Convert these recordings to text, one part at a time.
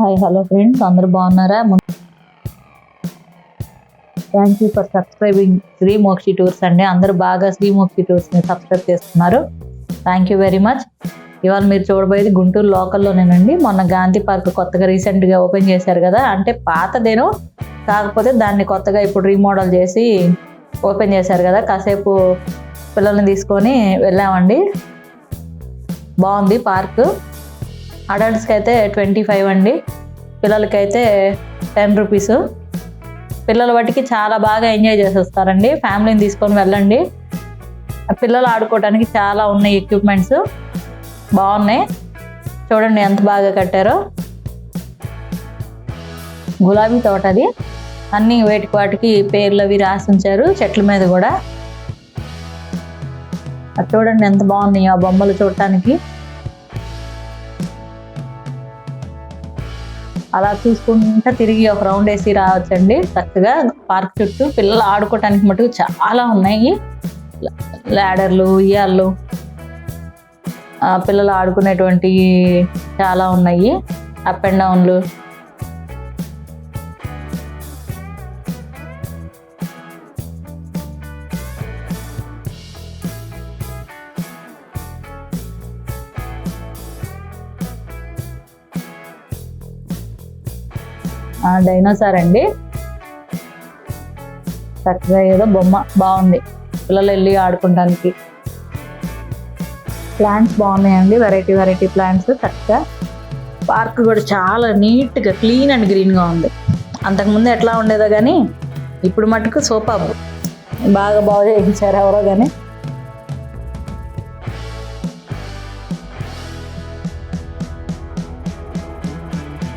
Hi hello friends. అందరూ బాగున్నారా? Thank you for subscribing Shri Mokshi tours అండి. అందరూ బాగా శ్రీ మోక్షి టూర్స్ని సబ్స్క్రైబ్ చేస్తున్నారు. థ్యాంక్ యూ వెరీ మచ్ ఇవాళ మీరు చూడబోయేది గుంటూరు లోకల్లోనేనండి. మొన్న గాంధీ పార్క్ కొత్తగా రీసెంట్గా ఓపెన్ చేశారు కదా. అంటే పాతదేను కాకపోతే దాన్ని కొత్తగా ఇప్పుడు రీమోడల్ చేసి ఓపెన్ చేశారు కదా. కాసేపు పిల్లల్ని తీసుకొని వెళ్ళామండి. బాగుంది పార్క్. అడల్ట్స్కి అయితే ట్వంటీ ఫైవ్ అండి. పిల్లలకైతే టెన్ రూపీస్ పిల్లల బట్టికి చాలా బాగా ఎంజాయ్ చేసి వస్తారండి ఫ్యామిలీని తీసుకొని వెళ్ళండి. పిల్లలు ఆడుకోవడానికి చాలా ఉన్నాయి ఎక్విప్మెంట్స్ బాగున్నాయి. చూడండి ఎంత బాగా కట్టారో. గులాబీ తోట అది. అన్ని వేటికి వాటికి పేర్లు అవి రాసి ఉంచారు చెట్ల మీద కూడా. అది చూడండి ఎంత బాగున్నాయి ఆ బొమ్మలు చూడటానికి. అలా చూసుకుంటా తిరిగి ఒక రౌండ్ వేసి రావచ్చండి. చక్కగా పార్క్ చుట్టూ పిల్లలు ఆడుకోవటానికి మటుకు చాలా ఉన్నాయి. లాడర్లు ఉయ్యాళ్ళు ఆ, పిల్లలు ఆడుకునేటువంటి చాలా ఉన్నాయి. Up and డౌన్లు. డైనోసార్ అండి. చక్కగా ఏదో బొమ్మ బాగుంది. పిల్లలు వెళ్ళి ఆడుకోవడానికి ప్లాంట్స్ బాగున్నాయండి. వెరైటీ వెరైటీ ప్లాంట్స్ చక్కగా. పార్క్ కూడా చాలా నీట్గా క్లీన్ అండ్ గ్రీన్గా ఉంది. అంతకుముందు ఎట్లా ఉండేదో కానీ ఇప్పుడు మటుకు సోపాబు బాగా బాగా చేయించారు ఎవరో కానీ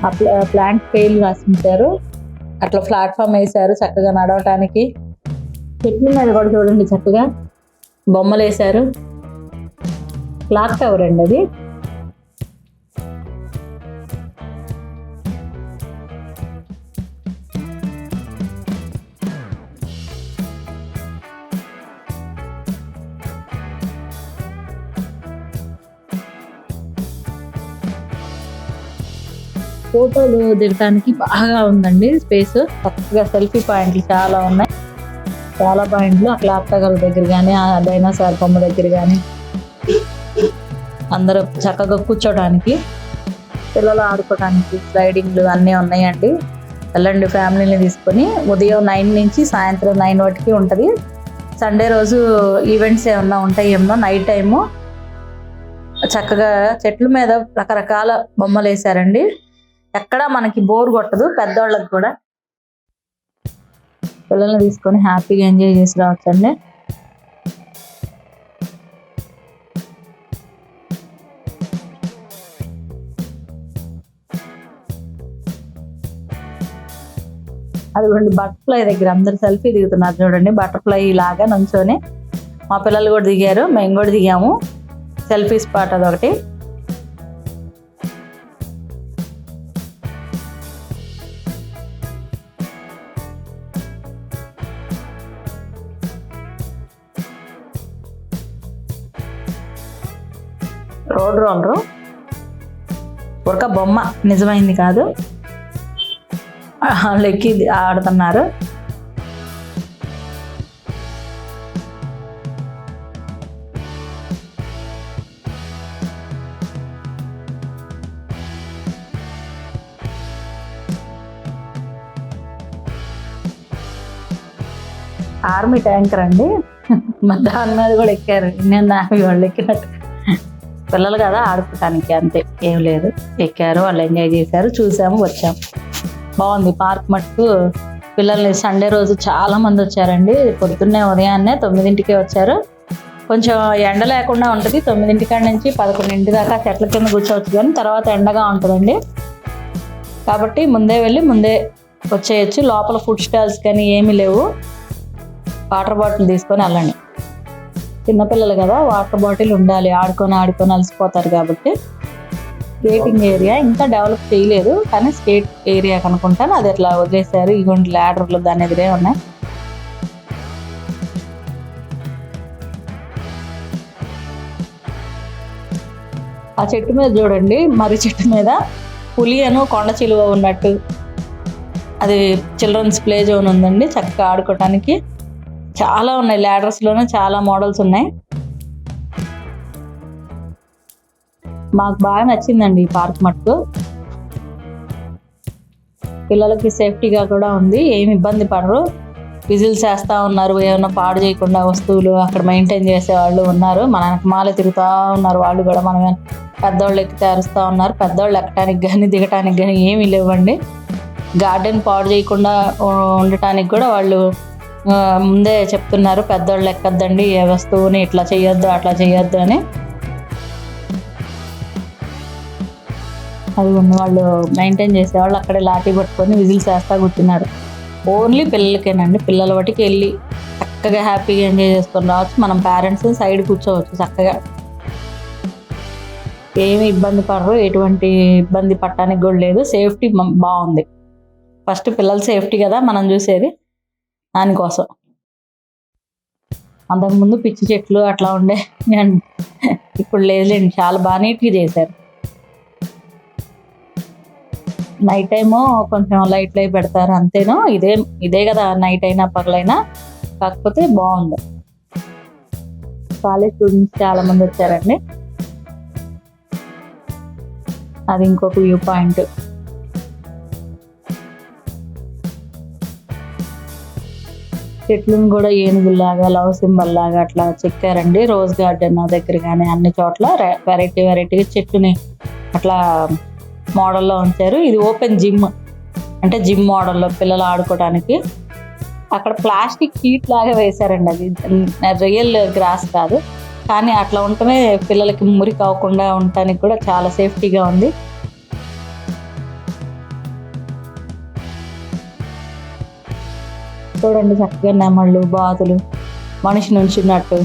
ఆ ప్లాంట్ ఫెయిల్ రాసించారు అట్లా ప్లాట్ఫామ్ వేశారు చక్కగా నడవటానికి. చెట్ల మీద కూడా చూడండి చక్కగా. బొమ్మలు వేశారు క్లాక్ టవర్ అండి అది. ఫోటోలు దిగటానికి బాగా ఉందండి స్పేస్. చక్కగా సెల్ఫీ పాయింట్లు చాలా ఉన్నాయి. చాలా పాయింట్లు అట్లా అత్తగారి దగ్గర కానీ ఆ సార్ బొమ్మ దగ్గర కానీ అందరూ చక్కగా కూర్చోడానికి పిల్లలు ఆడుకోవడానికి స్లైడింగ్లు అన్నీ ఉన్నాయండి. వెళ్ళండి ఫ్యామిలీని తీసుకొని. ఉదయం నైన్ నుంచి సాయంత్రం నైన్ వరకు ఉంటుంది. సండే రోజు ఈవెంట్స్ ఏమన్నా ఉంటాయేమో నైట్ టైము. చక్కగా చెట్ల మీద రకరకాల బొమ్మలు వేశారండి ఎక్కడా మనకి బోర్ కొట్టదు పెద్దవాళ్ళకి కూడా. పిల్లల్ని తీసుకొని హ్యాపీగా ఎంజాయ్ చేసి రావచ్చండి. అదిగోండి బటర్ఫ్లై దగ్గర అందరు సెల్ఫీ దిగుతున్నారు చూడండి. బటర్ఫ్లై లాగా నుంచొని మా పిల్లలు కూడా దిగారు మేము కూడా దిగాము. సెల్ఫీ స్పాట్ అదొకటి. రోడ్ రోలరు ఒక బొమ్మ నిజమైంది కాదు. వాళ్ళు ఎక్కి ఆడుతున్నారు. ఆర్మీ ట్యాంకర్ అండి. మరి దాని మీద కూడా ఎక్కారు. నేను ఆర్మీ వాళ్ళు ఎక్కినట్టు పిల్లలు కదా ఆడుకోవటానికి అంతే. ఏం లేదు. ఎక్కారు వాళ్ళు ఎంజాయ్ చేశారు చూసాము వచ్చాము. బాగుంది. పార్క్ మట్టుకు పిల్లల్ని సండే రోజు చాలా మంది వచ్చారండి. పొద్దున్నే ఉదయాన్నే తొమ్మిదింటికే వచ్చారు. కొంచెం ఎండ లేకుండా ఉంటుంది. తొమ్మిదింటికాడ నుంచి పదకొండింటి దాకా చెట్ల కింద కూర్చోవచ్చు కానీ తర్వాత ఎండగా ఉంటుందండి. కాబట్టి ముందే వెళ్ళి ముందే వచ్చేయచ్చు. లోపల ఫుడ్ స్టాల్స్ కానీ ఏమీ లేవు. వాటర్ బాటిల్ తీసుకొని వెళ్ళండి. చిన్నపిల్లలు కదా వాటర్ బాటిల్ ఉండాలి ఆడుకొని ఆడుకొని అలసిపోతారు కాబట్టి. స్కేటింగ్ ఏరియా ఇంకా డెవలప్ చేయలేదు కానీ స్కేట్ ఏరియా కనుకుంటాను. అది అట్లా వదిలేశారు. ఇగోండి ల్యాడర్లు దాని ఎదురే ఉన్నాయి. ఆ చెట్టు మీద చూడండి. మర్రి చెట్టు మీద పులి అను కొండ చిలువ ఉన్నట్టు. అది చిల్డ్రన్స్ ప్లే జోన్ ఉందండి. చక్కగా ఆడుకోవటానికి చాలా ఉన్నాయి. ల్యాడర్స్లోనే లోనే చాలా మోడల్స్ ఉన్నాయి. మాకు బాగా నచ్చిందండి ఈ పార్క్ మట్టుకు. పిల్లలకి సేఫ్టీగా కూడా ఉంది. ఏమి ఇబ్బంది పడరు. విజిల్స్ చేస్తూ ఉన్నారు. ఏమైనా పాడు చేయకుండా వస్తువులు అక్కడ మెయింటైన్ చేసే వాళ్ళు ఉన్నారు. మన మాల తిరుగుతూ ఉన్నారు. వాళ్ళు కూడా మనం పెద్దవాళ్ళు ఎక్కితే అరుస్తూ ఉన్నారు. పెద్దవాళ్ళు ఎక్కడానికి కానీ దిగటానికి కానీ ఏమీ లేవండి. గార్డెన్ పాడు చేయకుండా ఉండటానికి కూడా వాళ్ళు ముందే చెప్తున్నారు పెద్దవాళ్ళు ఎక్కద్దండి ఏ వస్తువుని ఇట్లా చేయొద్దు అట్లా చేయొద్దు అని. అది ఉన్న వాళ్ళు మెయింటైన్ చేసేవాళ్ళు అక్కడే లాఠీ పట్టుకొని విజిల్స్ వేస్తా కూర్చున్నారు. ఓన్లీ పిల్లలకేనండి పిల్లల వాటికి వెళ్ళి చక్కగా హ్యాపీగా ఎంజాయ్ చేసుకొని రావచ్చు. మనం పేరెంట్స్ సైడ్ కూర్చోవచ్చు చక్కగా. ఏమి ఇబ్బంది పడరు ఎటువంటి ఇబ్బంది పట్టడానికి కూడా లేదు. సేఫ్టీ బాగుంది. ఫస్ట్ పిల్లల సేఫ్టీ కదా మనం చూసేది. దానికోసం. అంతకుముందు పిచ్చి చెట్లు అట్లా ఉండే. ఇప్పుడు లేదులేండి చాలా బాగా నీట్గా చేశారు. నైట్ టైము కొంచెం లైట్లు అయి పెడతారు అంతేనో? ఇదే ఇదే కదా నైట్ అయినా పగలైనా కాకపోతే బాగుంది. కాలేజ్ స్టూడెంట్స్ చాలా మంది వచ్చారండి. అది ఇంకొక వ్యూ పాయింట్ చెట్లను కూడా ఏనుగుల్లాగా లవ్ సింబల్ లాగా అట్లా చెక్కారండి. రోజ్ గార్డెన్ దగ్గర కానీ అన్ని చోట్ల వెరైటీ వెరైటీగా చెట్టుని అట్లా మోడల్లో ఉంచారు. ఇది ఓపెన్ జిమ్. అంటే జిమ్ మోడల్లో పిల్లలు ఆడుకోవడానికి అక్కడ ప్లాస్టిక్ షీట్ లాగా వేశారండి అది. రియల్ గ్రాస్ కాదు. కానీ అట్లా ఉంటమే పిల్లలకి మురికి అవ్వకుండా ఉండటానికి కూడా చాలా సేఫ్టీగా ఉంది. చూడండి చక్కగా నెమళ్ళు బాతులు మనిషి నుంచున్నట్టు.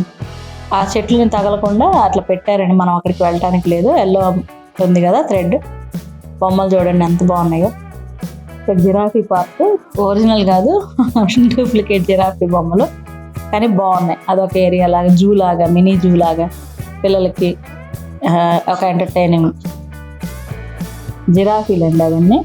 ఆ చెట్లని తగలకుండా అట్లా పెట్టారండి. మనం అక్కడికి వెళ్ళటానికి లేదు. ఎల్లో ఉంది కదా థ్రెడ్. బొమ్మలు చూడండి ఎంత బాగున్నాయో. ఇక్కడ జిరాఫీ పార్క్ ఒరిజినల్ కాదు. డూప్లికేట్ జిరాఫీ బొమ్మలు. కానీ బాగున్నాయి. అదొక ఏరియా లాగా జూ లాగా మినీ జూ లాగా పిల్లలకి ఒక ఎంటర్టైనింగ్. జిరాఫీలు అండి అవన్నీ.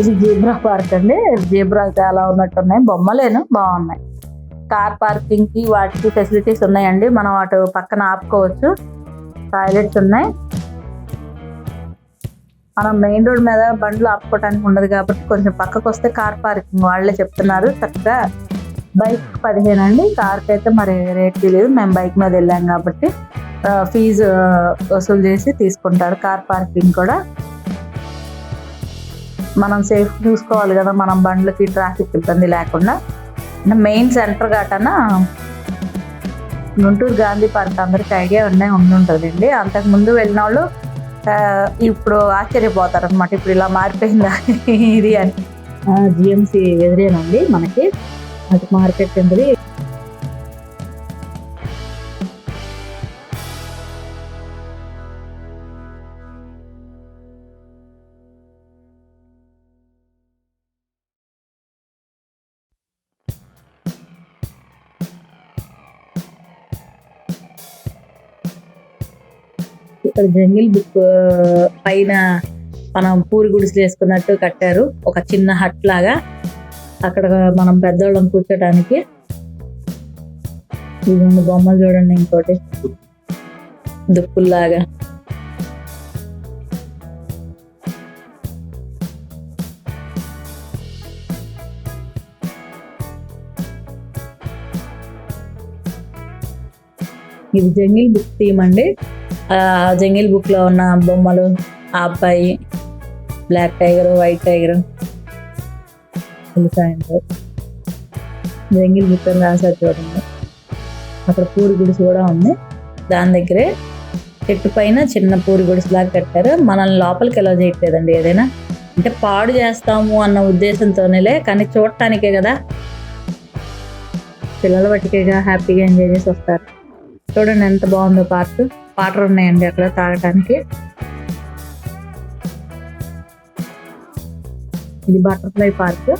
ఇది జీబ్రా పార్క్ అండి. జీబ్రా చాలా ఉన్నట్టున్నాయి. బొమ్మలేను బాగున్నాయి. కార్ పార్కింగ్కి వాటికి ఫెసిలిటీస్ ఉన్నాయండి. మనం అటు పక్కన ఆపుకోవచ్చు. టాయిలెట్స్ ఉన్నాయి. మనం మెయిన్ రోడ్ మీద బండ్లు ఆపుకోవడానికి ఉండదు కాబట్టి కొంచెం పక్కకు వస్తే కార్ పార్కింగ్ వాళ్ళే చెప్తున్నారు. చక్కగా బైక్ పదిహేను అండి. కార్కి అయితే మరి రేట్ తెలియదు మేము బైక్ మీద వెళ్ళాం కాబట్టి ఫీజు వసూలు చేసి తీసుకుంటారు. కార్ పార్కింగ్ కూడా. మనం సేఫ్ చూసుకోవాలి కదా మనం బండ్లకి ట్రాఫిక్ ఇబ్బంది లేకుండా. మెయిన్ సెంటర్ కాటన గుంటూరు గాంధీ పార్క్ అందరికి ఐడియా ఉండే ఉండుంటుందండి. అంతకు ముందు వెళ్ళిన వాళ్ళు ఇప్పుడు ఆశ్చర్యపోతారు అనమాట ఇప్పుడు ఇలా మారిపోయిందా ఇది అని. జిఎంసి ఎదురేనండి మనకి. అటు మార్కెట్ ఎదురు ఇక్కడ జంగిల్ బుక్ పైన మనం పూరి గుడిసెలు వేసుకున్నట్టు కట్టారు. ఒక చిన్న హట్ లాగా. అక్కడ మనం పెద్దవాళ్ళం కూర్చోడానికి ఇదిగోండి బొమ్మలు చూడండి ఇంకోటి. దుప్పుల్లాగా. ఇది జంగిల్ బుక్ థీమ్ అండి. జంగిల్ బుక్లో ఉన్న బొమ్మలు ఆ అబ్బాయి black tiger white tiger elephant Jungle Book అని రాశారు చూడండి. అక్కడ పూరి గుడిసి కూడా ఉంది. దాని దగ్గరే చెట్టు పైన చిన్న పూరి గుడిసెలాగా కట్టారు. మనల్ని లోపలికి ఎలా చేయట్లేదండి ఏదైనా. అంటే పాడు చేస్తాము అన్న ఉద్దేశంతోనేలే కానీ చూడటానికే కదా. పిల్లల బట్టికేగా హ్యాపీగా ఎంజాయ్ చేసి వస్తారు. చూడండి ఎంత బాగుందో పార్క్ వాటర్ ఉన్నాయండి అక్కడ తాగడానికి. ఇది బటర్ఫ్లై పార్క్.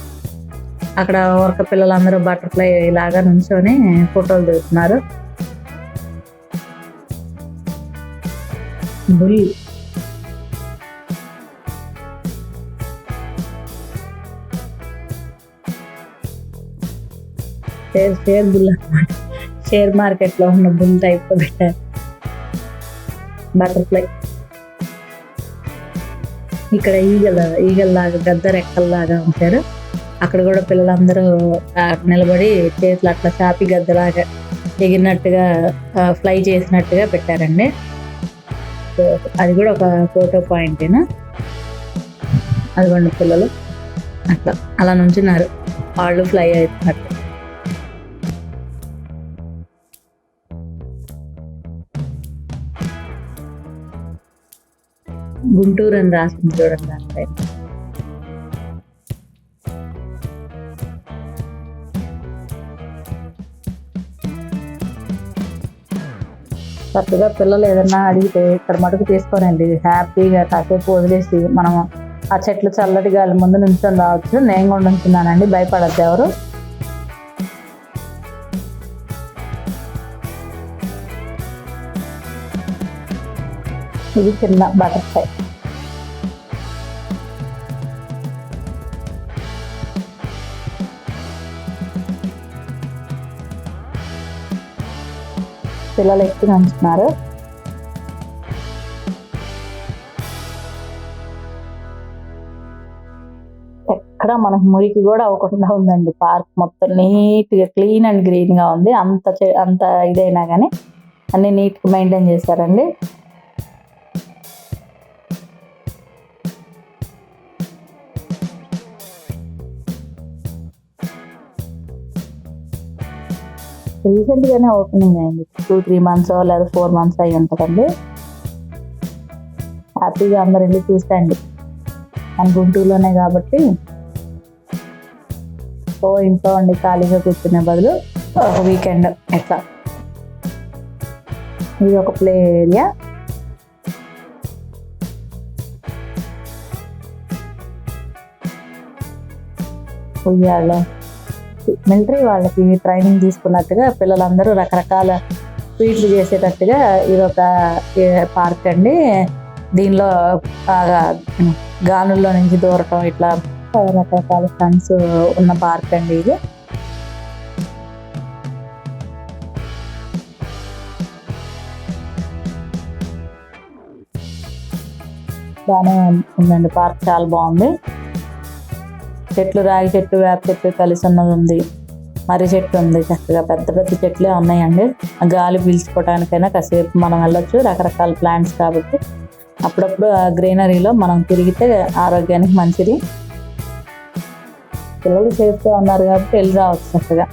అక్కడ వర్క పిల్లలందరూ బటర్ఫ్లై లాగా నుంచొని ఫోటోలు దిగుతున్నారు. బుల్. షేర్ షేర్ బుల్ అన్నమాట. షేర్ మార్కెట్లో ఉన్న బుల్ టైప్ పెట్టారు. బటర్ఫ్లై. ఇక్కడ ఈగల ఈగల్లాగా గద్ద రెక్కల్లాగా ఉంటారు అక్కడ కూడా పిల్లలందరూ నిలబడి చేతులు అట్లా చాపి గద్దలాగా ఎగిరినట్టుగా ఫ్లై చేసినట్టుగా పెట్టారండి. అది కూడా ఒక ఫోటో పాయింటేనా? అదిగోండి పిల్లలు. అట్లా అలా నుంచున్నారు. వాళ్ళు ఫ్లై అవుతున్నట్టు. గుంటూరు అని రాసింది చూడండి దానిపై చక్కగా పిల్లలు ఏదన్నా అడిగితే ఇక్కడ మటుకు తీసుకోనండి హ్యాపీగా కాసేపు వదిలేసి మనం ఆ చెట్లు చల్లటి గాలి ముందు నుంచొని రావచ్చు. నేను కూడా ఉంటున్నానండి భయపడద్దు ఎవరు. ఇది చిన్న బటర్ఫ్లై. పిల్లలు ఎక్కి ఎక్కడ మనకి మురికి కూడా అవ్వకుండా ఉందండి. పార్క్ మొత్తం నీట్గా క్లీన్ అండ్ గ్రీన్గా ఉంది. అంత అంత ఇదైనా కానీ అన్ని నీట్గా మెయింటైన్ చేశారండి. రీసెంట్ గానే ఓపెనింగ్ అయింది. టూ త్రీ మంత్స్ లేదా ఫోర్ మంత్స్ అయి ఉంటుందండి. హ్యాపీగా అందరు వెళ్ళి చూసండి మన గుంటూరులోనే కాబట్టి. ఓ ఇంట్లో ఉండి ఖాళీగా కూర్చునే బదులు ఒక వీకెండ్ ఎట్లా. ఇది ఒక ప్లే ఏరియా. ఉయ్యాలో మిలిటరీ వాళ్ళకి ట్రైనింగ్ తీసుకున్నట్టుగా పిల్లలందరూ రకరకాల స్వీట్లు చేసేటట్టుగా ఇది ఒక పార్క్ అండి. దీనిలో బాగా గానుల్లో నుంచి దూరటం ఇట్లా రకరకాల స్టన్స్ ఉన్న పార్క్ అండి ఇది. బాగానే ఉందండి పార్క్ చాలా బాగుంది. చెట్లు రాగి చెట్టు వేప చెట్టు కలిసి ఉన్నది ఉంది. మర్రి చెట్టు ఉంది చక్కగా. పెద్ద పెద్ద చెట్లే ఉన్నాయండి. ఆ గాలి పీల్చుకోవడానికైనా కాసేపు మనం వెళ్ళొచ్చు. రకరకాల ప్లాంట్స్ కాబట్టి అప్పుడప్పుడు ఆ గ్రీనరీలో మనం తిరిగితే ఆరోగ్యానికి మంచిది. పిల్లలు సేఫ్గా ఉన్నారు కాబట్టి వెళ్ళి రావచ్చు చక్కగా.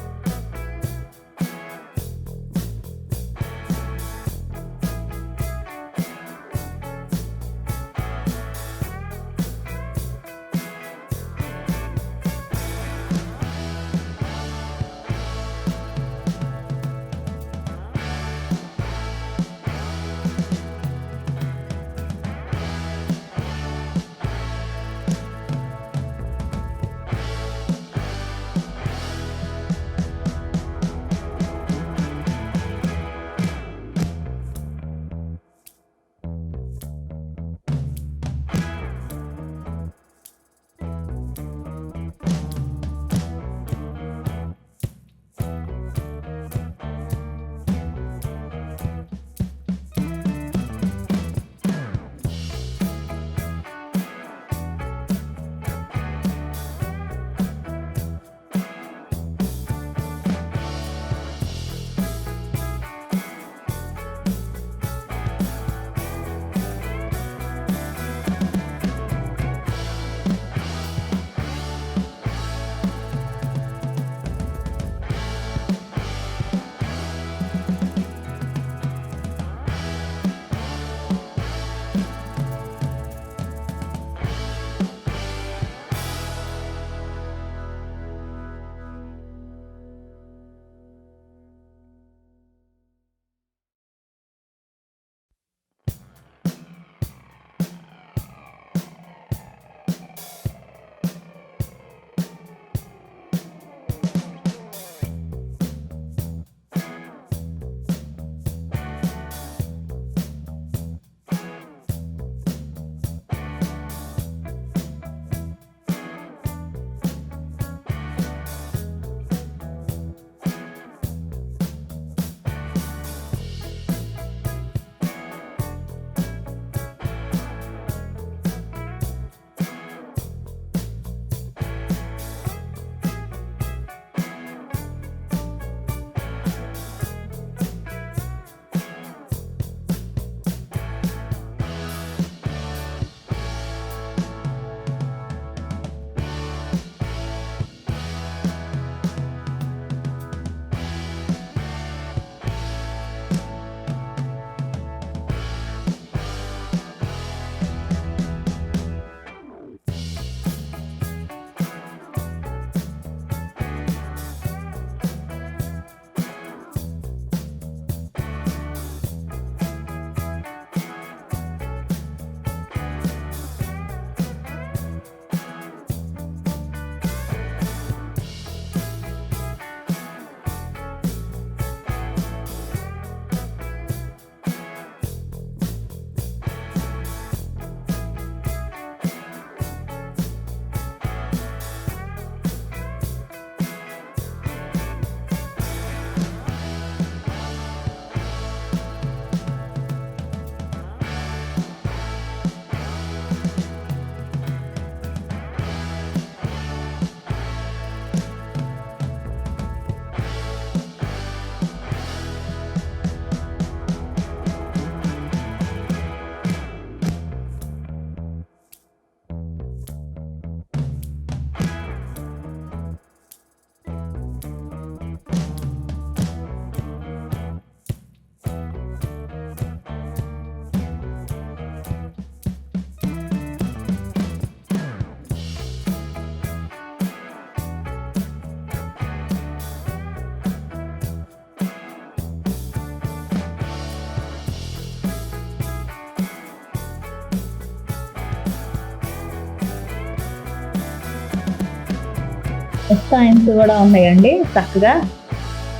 సైన్స్ కూడా ఉన్నాయండి. చక్కగా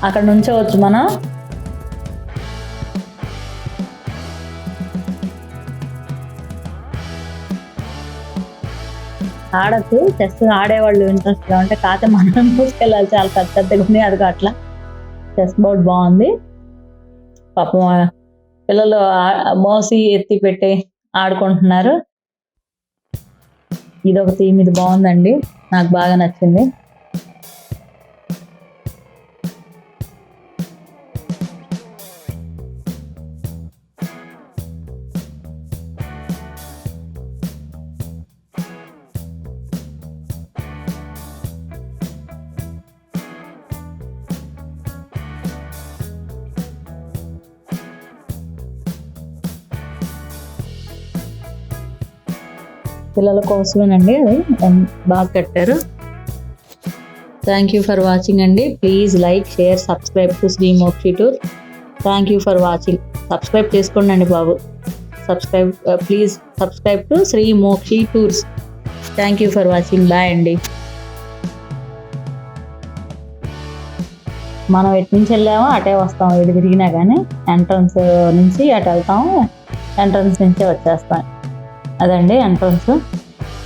అక్కడ నుంచోవచ్చు మనం ఆడచ్చు చెస్ ఆడేవాళ్ళు ఇంట్రెస్ట్గా ఉంటే కాకపోతే మనం తీసుకెళ్ళాలి. చాలా పెద్ద పెద్దగా ఉంది. అది అట్లా. చెస్ బోర్డ్ బాగుంది. పాపం పిల్లలు మోసి ఎత్తి పెట్టి ఆడుకుంటున్నారు. ఇది ఒక థీమ్. ఇది బాగుందండి. నాకు బాగా నచ్చింది. పిల్లల కోసమేనండి. అది బాగా కట్టారు. థ్యాంక్ యూ ఫర్ వాచింగ్ అండి. Please like share subscribe to Shri Mokshi tour thank you for watching subscribe చేసుకోండి అండి బాబు subscribe please subscribe to Shri Mokshi tours thank you for watching bye అండి. మనం ఎటు నుంచి వెళ్ళామో అటే వస్తాం. ఎటు తిరిగినా కానీ ఎంట్రన్స్ నుంచి అటు వెళ్తాము. ఎంట్రన్స్ నుంచే వచ్చేస్తాం. అదండి ఎంట్రన్స్